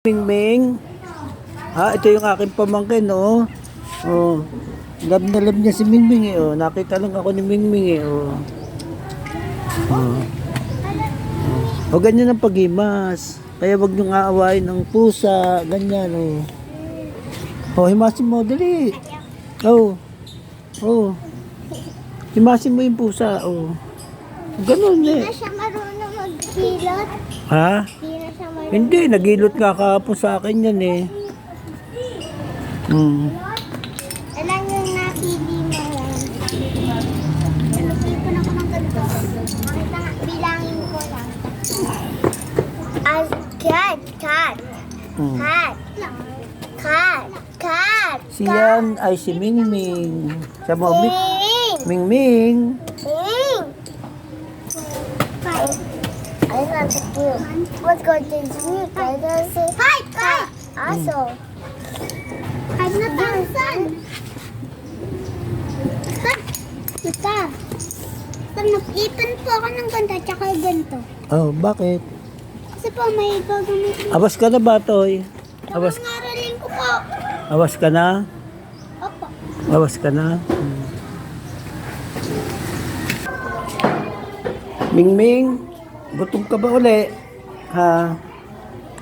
Mingming. Ah, ito yung aking pamangkin, oh. Oh. Love na love niya si Mingming, eh, oh. Nakita lang ako ni Mingming, eh, oh. Oh. O ganyan ang paghimas. Kaya wag niyong aawain ng pusa, ganyan, oh. Oh, himasin mo, dali. Oh. Oh. Himasin mo yung pusa, oh. Ganun, Hindi eh. na siya marunong magkilot. Ha? Hindi nagilot nga kahapon sa akin yan, eh. Hmm. Alam yung napili mo yan. Nalupipon ako ng ganito. Makita nga, bilangin ko lang. As cat, cat, Hmm. cat, cat, cat, Siyan ay si Mingming. Sa mo, Mi- Ming! Mingming. Ming! I. What's going to do? I don't say hi, cat. Also. I'm not Tansan. Ito. Pag nag-ipon po ako ng ganda, tsaka ganito. Oh, bakit? Kasi po may gagamitin. Awas ka na ba, Toy? Awas, Ang aralin ko po. awas ka na? Opo. Awas ka na? Hmm. Mingming, gutom ka ba uli? Ha?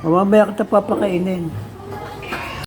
O mamaya kita papakainin.